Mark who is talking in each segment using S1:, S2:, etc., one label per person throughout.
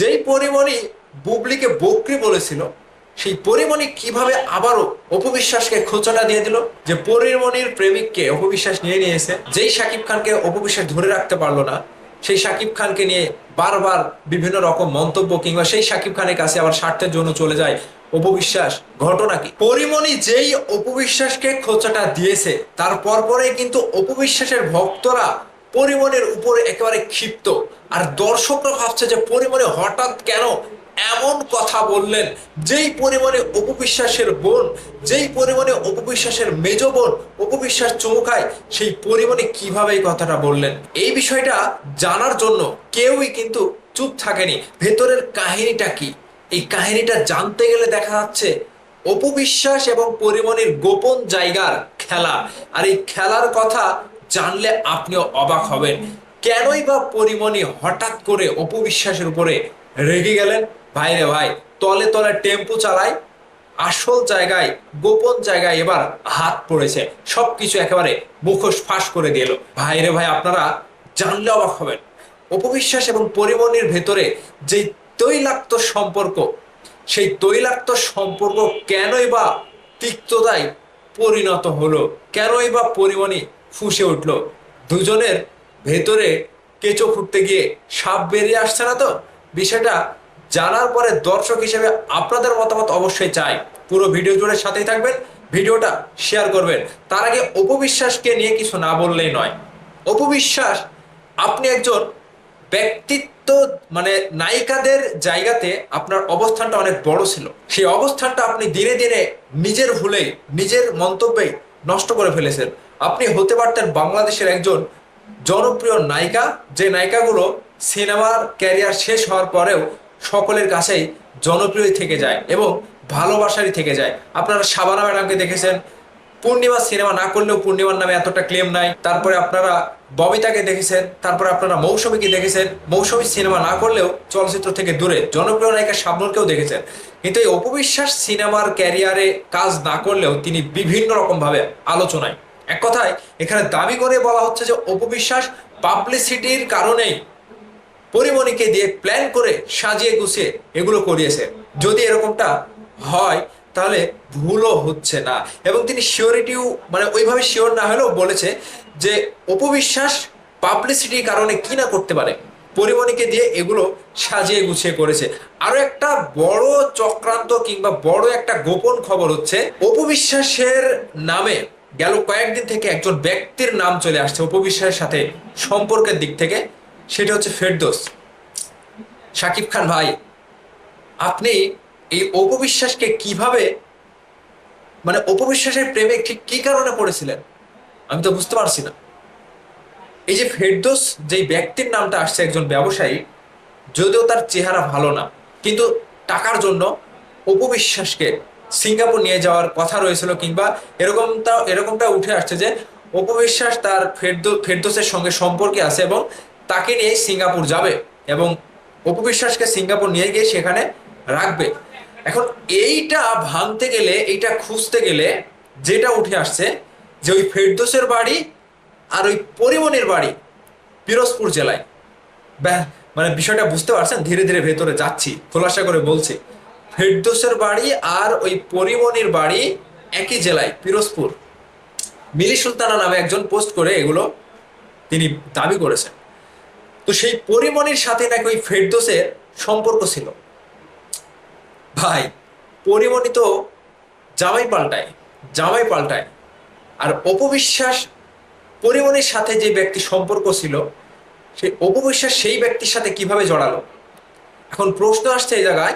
S1: যেই পরিমণি বুবলিকে বকরি বলেছিল, সেই পরিমণি কীভাবে আবারও অপবিশ্বাসকে খোঁচাটা দিয়ে দিল? যে পরিমণির প্রেমিককে অপবিশ্বাস নিয়ে নিয়েছে, যেই সাকিব খানকে অপবিশ্বাস ধরে রাখতে পারল না, সেই সাকিব খানকে নিয়ে বারবার বিভিন্ন রকম মন্তব্য কিংবা সেই সাকিব খানের কাছে আবার স্বার্থের জন্য চলে যায় অপবিশ্বাস, ঘটনা কি? পরিমণি যেই অপবিশ্বাসকে খোঁচাটা দিয়েছে, তার পরপরেই কিন্তু অপবিশ্বাসের ভক্তরা পরিমণের উপরে একেবারে ক্ষিপ্ত। আর দর্শকরা ভাবছে যে পরিমণি হঠাৎ কেন এমন কথা বললেন? যেই পরিমাণে অপবিশ্বাসের বোন, যেই পরিমাণে অপবিশ্বাসের মেজ বোন, অপবিশ্বাস চমকায়, সেই পরিমাণে কীভাবে এই কথাটা বললেন? এই বিষয়টা জানার জন্য কেউই কিন্তু চুপ থাকেনি। ভেতরের কাহিনীটা কি? এই কাহিনীটা জানতে গেলে দেখা যাচ্ছে অপবিশ্বাস এবং পরিমণির গোপন জায়গার খেলা। আর এই খেলার কথা জানলে আপনিও অবাক হবেন। কেনই বা পরিমণি হঠাৎ করে অপবিশ্বাসের উপরে রেগে গেলেন? ভাই রে ভাই, তলে তলে টেম্পু চালায় আসল জায়গায়, গোপন জায়গায় এবার হাত পড়েছে। সবকিছু একেবারে মুখোশ ফাঁস করে দিল। ভাই রে ভাই, আপনারা জানলে অবাক হবেন। অপবিশ্বাস এবং পরিমণির ভেতরে যে তৈলাক্ত সম্পর্ক, সেই তৈলাক্ত সম্পর্ক কেনই বা তিক্ততায় পরিণত হলো? কেনই বা পরিমণি ফুসে উঠল। দুজনের ভেতরে কেঁচো ফুটতে গিয়ে সাপ বেরিয়ে আসছে না তো? বিষয়টা জানার পরে দর্শক হিসেবে আপনাদের মতামত অবশ্যই চাই। পুরো ভিডিও জুড়ে সাথেই থাকবেন, ভিডিওটা শেয়ার করবেন। তার আগে অপবিশ্বাসকে নিয়ে কিছু না বললেই নয়। অপবিশ্বাস আপনি একজন ব্যক্তিত্ব মানে নায়িকাদের জায়গাতে আপনার অবস্থানটা অনেক বড় ছিল। সেই অবস্থানটা আপনি দিনে দিনে নিজের ভুলেই, নিজের মন্তব্যেই নষ্ট করে ফেলেছেন। আপনি হতে পারতেন বাংলাদেশের একজন জনপ্রিয় নায়িকা। যে নায়িকাগুলো সিনেমার ক্যারিয়ার শেষ হওয়ার পরেও সকলের কাছেই জনপ্রিয় থেকে যায় এবং ভালোবাসারই থেকে যায়। আপনারা শাবানা ম্যাডামকে দেখেছেন। পূর্ণিমা সিনেমা না করলেও পূর্ণিমার নামে এতটা ক্লেম নাই। তারপরে আপনারা ববিতাকে দেখেছেন। তারপরে আপনারা মৌসুমীকে দেখেছেন। মৌসুমী সিনেমা না করলেও চলচ্চিত্র থেকে দূরে। জনপ্রিয় নায়িকা শাবনুরকেও দেখেছেন। কিন্তু এই অপবিশ্বাস সিনেমার ক্যারিয়ারে কাজ না করলেও তিনি বিভিন্ন রকমভাবে আলোচনায় এক কথায়, এখানে দাবি করে বলা হচ্ছে যে অপবিশ্বাস পাবলিসিটির কারণেই পরিমণিকে দিয়ে প্ল্যান করে সাজিয়ে গুছিয়ে এগুলো করিয়েছে। যদি এরকমটা হয়, তাহলে ভুলও হচ্ছে না। এবং তিনি শিওরিটিও মানে ওইভাবে শিওর না হলেও বলেছে যে অপবিশ্বাস পাবলিসিটির কারণে কি না করতে পারে। পরিমণিকে দিয়ে এগুলো সাজিয়ে গুছিয়ে করেছে। আরও একটা বড় চক্রান্ত কিংবা বড় একটা গোপন খবর হচ্ছে, অপবিশ্বাসের নামে গেল কয়েকদিন থেকে একজন ব্যক্তির নাম চলে আসছে অপবিশ্বাসের সাথে সম্পর্কের দিক থেকে, সেটা হচ্ছে ফেরদোস। শাকিব খান, ভাই, আপনি এই অপবিশ্বাসকে কীভাবে মানে অপবিশ্বাসের প্রেমে ঠিক কি কারণে পড়েছিলেন? আমি তো বুঝতে পারছি না। এই যে ফেরদোস যেই ব্যক্তির নামটা আসছে একজন ব্যবসায়ী, যদিও তার চেহারা ভালো না, কিন্তু টাকার জন্য অপবিশ্বাসকে সিঙ্গাপুর নিয়ে যাওয়ার কথা রয়েছিল কিংবা এরকমটা এরকমটা উঠে আসছে যে অপবিশ্বাস তার ফেরদো ফেরদোসের সঙ্গে সম্পর্কে আছে এবং তাকে নিয়ে সিঙ্গাপুর যাবে এবং অপবিশ্বাসকে সিঙ্গাপুর নিয়ে গিয়ে সেখানে রাখবে। এখন এইটা ভাঙতে গেলে এইটা খুঁজতে গেলে যেটা উঠে আসছে যে ওই ফেরদোসের বাড়ি আর ওই পরিমণির বাড়ি পিরোজপুর জেলায়। ব্যাহ, মানে বিষয়টা বুঝতে পারছেন? ধীরে ধীরে ভেতরে যাচ্ছি খোলাসা করে বলছি। ফেরদোসের বাড়ি আর ওই পরিমণির বাড়ি একই জেলায়, পিরোজপুর। মিলি সুলতানা নামে একজন পোস্ট করে এগুলো তিনি দাবি করেছেন। তো সেই পরিমণির সাথে নাকি ওই ফেরদোসের সম্পর্ক ছিল। ভাই পরিমণি তো জামাই পাল্টায় জামাই পাল্টায়। আর অপবিশ্বাস পরিমণির সাথে যে ব্যক্তি সম্পর্ক ছিল, সেই অপবিশ্বাস সেই ব্যক্তির সাথে কীভাবে জড়ালো? এখন প্রশ্ন আসছে এই জায়গায়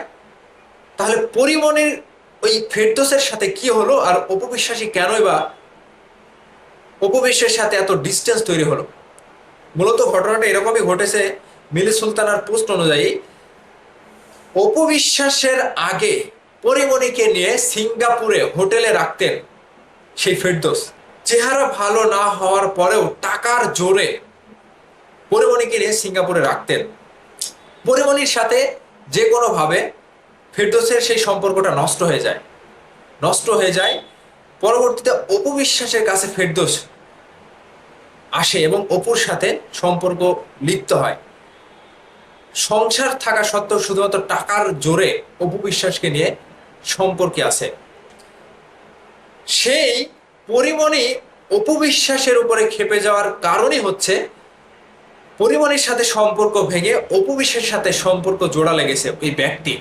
S1: তাহলে পরিমণির ওই ফেরদোসের সাথে কি হলো? আর অপবিশ্বাসী কেনই বা অপবিশ্বাসের সাথে এত ডিস্টেন্স তৈরি হলো? মূলত ঘটনাটা এরকমই ঘটেছে মিলি সুলতানার পোস্ট অনুযায়ী। অপবিশ্বাসের আগে পরিমণিকে নিয়ে সিঙ্গাপুরে হোটেলে রাখতেন সেই ফেরদোস। চেহারা ভালো না হওয়ার পরেও টাকার জোরে পরিমণিকে নিয়ে সিঙ্গাপুরে রাখতেন। পরিমণির সাথে যে কোনোভাবে ফেরদোসের সেই সম্পর্কটা নষ্ট হয়ে যায়। নষ্ট হয়ে যায়, পরবর্তীতে অপবিশ্বাসের কাছে ফেরদোস আসে এবং অপুর সাথে সম্পর্ক লিপ্ত হয়। সংসার থাকা সত্ত্বেও শুধুমাত্র টাকার জোরে অপু বিশ্বাসকে নিয়ে সম্পর্কে আছে। সেই পরিমণি অপবিশ্বাসের উপরে খেপে যাওয়ার কারণই হচ্ছে, পরিমণির সাথে সম্পর্ক ভেঙে অপবিশ্বাসের সাথে সম্পর্ক জোড়া লেগেছে ওই ব্যক্তির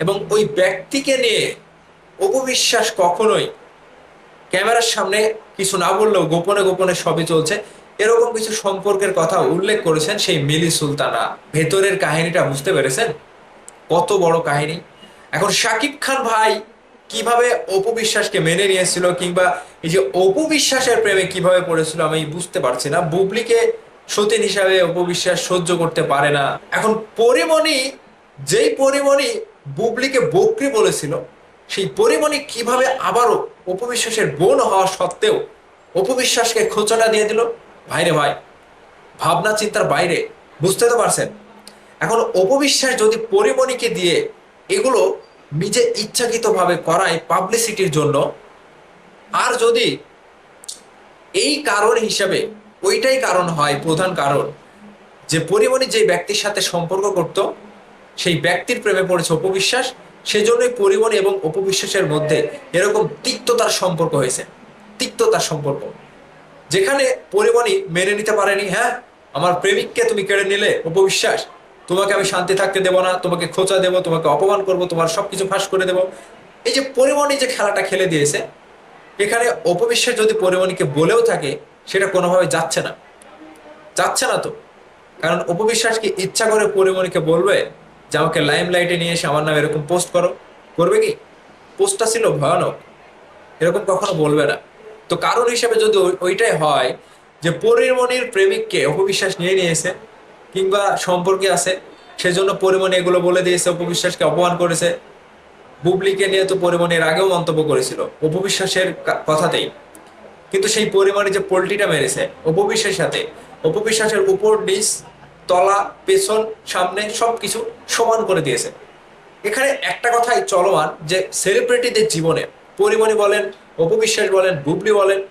S1: এবং ওই ব্যক্তিকে নিয়ে অপবিশ্বাস কখনোই ক্যামেরার সামনে কিছু না বললেও গোপনে গোপনে সবই চলছে। এরকম কিছু সম্পর্কের কথা উল্লেখ করেছেন সেই মিলি সুলতানা। ভেতরের কাহিনীটা বুঝতে পেরেছেন? কত বড় কাহিনী। এখন শাকিব খান ভাই কীভাবে অপবিশ্বাসকে মেনে নিয়েছিল কিংবা এই যে অপবিশ্বাসের প্রেমে কীভাবে পড়েছিল আমি বুঝতে পারছি না। বুবলিকে সতীন হিসাবে অপবিশ্বাস সহ্য করতে পারে না। এখন পরিমণি, যেই পরিমণি বুবলিকে বকরি বলেছিল, সেই পরিমণি কীভাবে আবারও অপবিশ্বাসের বোন হওয়া সত্ত্বেও অপবিশ্বাসকে খোঁচাটা দিয়ে দিল? ভাইরে ভাই, ভাবনা চিন্তার বাইরে, বুঝতে তো পারছেন? এখন অপবিশ্বাস যদি পরিমণিকে দিয়ে এগুলো নিজে ইচ্ছাকৃতভাবে করায় পাবলিসিটির জন্য, আর যদি এই কারণ হিসাবে, ওইটাই কারণ হয় প্রধান কারণ, যে পরিমণি যে ব্যক্তির সাথে সম্পর্ক করত সেই ব্যক্তির প্রেমে পড়েছে অপবিশ্বাস, সেজন্যই পরিমণি এবং অপবিশ্বাসের মধ্যে এরকম তিক্ততার সম্পর্ক হয়েছে। তিক্ততার সম্পর্ক। যেখানে পরিমণি মেনে নিতে পারেনি হ্যাঁ আমার প্রেমিককে তুমি কেড়ে নিলে, অপবিশ্বাস, তোমাকে আমি শান্তি থাকতে দেবো না, তোমাকে খোঁচা দেবো, তোমাকে অপমান করব, তোমার সবকিছু ফাঁস করে দেবো। এই যে পরিমণি যে খেলাটা খেলে দিয়েছে, এখানে অপবিশ্বাস যদি পরিমণিকে বলেও থাকে, সেটা কোনোভাবে যাচ্ছে না। যাচ্ছে না তো। কারণ অপবিশ্বাস কি ইচ্ছা করে পরিমণিকে বলবে? যে আমাকে লাইম লাইটে নিয়ে এসে আমার নামে এরকম পোস্ট করো। করবে কি? পোস্টটা ছিল ভয়ানক। এরকম কখনো বলবে না। তো কারণ হিসেবে যদি ওইটাই হয় যে পরিমণির প্রেমিককে অপবিশ্বাস নিয়ে নিয়েছে কিংবা সম্পর্কে আছে, সেজন্য পরিমণি এগুলো বলে দিয়েছে, অপবিশ্বাসকে অপমান করেছে। বুবলিকে নিয়ে তো পরিমণি এর আগেও মন্তব্য করেছিল, অপবিশ্বাসের কথাতেই। কিন্তু সেই পরিমাণে যে পোল্ট্রিটা মেরেছে, অপবিশ্বাসের সাথে, অপবিশ্বাসের উপর নিচ তলা, পেছন, সামনে সবকিছু সমান করে দিয়েছে। এখানে একটা কথাই চলমান যে সেলিব্রিটিদের জীবনে পরিমণি বলেন অপবিশ্বাস বলেন, বুবলি বলেন,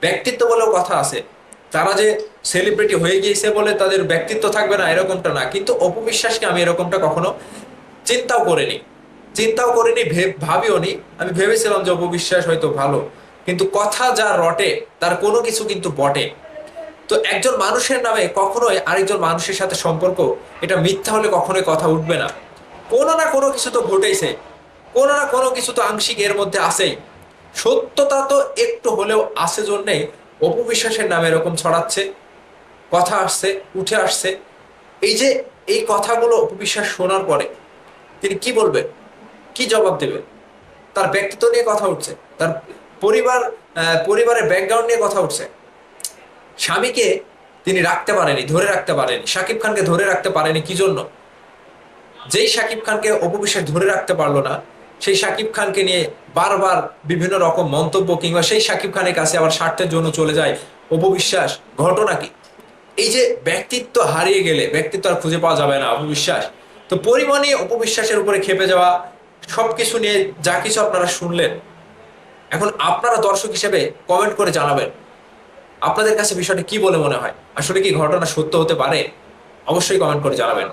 S1: ব্যক্তিত্ব বলেও কথা আছে। তারা যে সেলিব্রিটি হয়ে গিয়েছে বলে তাদের ব্যক্তিত্ব থাকবে না, এরকমটা না। কিন্তু অপবিশ্বাসকে আমি এরকমটা কখনো চিন্তাও করিনি। চিন্তাও করিনি ভাবিও নি। আমি ভেবেছিলাম যে অপবিশ্বাস হয়তো ভালো। কিন্তু কথা যা রটে, তার কোনো কিছু কিন্তু বটে। তো একজন মানুষের নামে কখনোই আরেকজন মানুষের সাথে সম্পর্ক, এটা মিথ্যা হলে কখনোই কথা উঠবে না। কোনো না কোনো কিছু তো ঘটেছে কোনো না কোনো কিছু তো আংশিক এর মধ্যে আছেই। সত্যতা তো একটু হলেও আসে জন্যেই অপবিশ্বাসের নামে এরকম ছড়াচ্ছে, কথা আসছে, উঠে আসছে। এই যে এই কথাগুলো অপবিশ্বাস শোনার পরে তিনি কি বলবেন কি জবাব দেবে? তার ব্যক্তিত্ব নিয়ে কথা উঠছে, তার পরিবার পরিবারের ব্যাকগ্রাউন্ড নিয়ে কথা উঠছে। স্বামীকে তিনি রাখতে পারেনি, ধরে রাখতে পারেনি, শাকিব খানকে ধরে রাখতে পারেনি কি জন্য? যেই শাকিব খানকে অপবিশ্বাস ধরে রাখতে পারল না, সেই শাকিব খানকে নিয়ে বারবার বিভিন্ন রকম মন্তব্য কিংবা সেই শাকিব খানের কাছে আবার স্বার্থের জন্য চলে যায় অপবিশ্বাস, ঘটনা কি? এই যে ব্যক্তিত্ব হারিয়ে গেলে, ব্যক্তিত্ব আর খুঁজে পাওয়া যাবে না অপবিশ্বাস, তো পরিমাণে অপবিশ্বাসের উপরে খেপে যাওয়া, সবকিছু নিয়ে যা কিছু আপনারা শুনলেন, এখন আপনারা দর্শক হিসেবে কমেন্ট করে জানাবেন আপনাদের কাছে বিষয়টা কি বলে মনে হয়? আসলে কি ঘটনা সত্য হতে পারে? অবশ্যই কমেন্ট করে জানাবেন।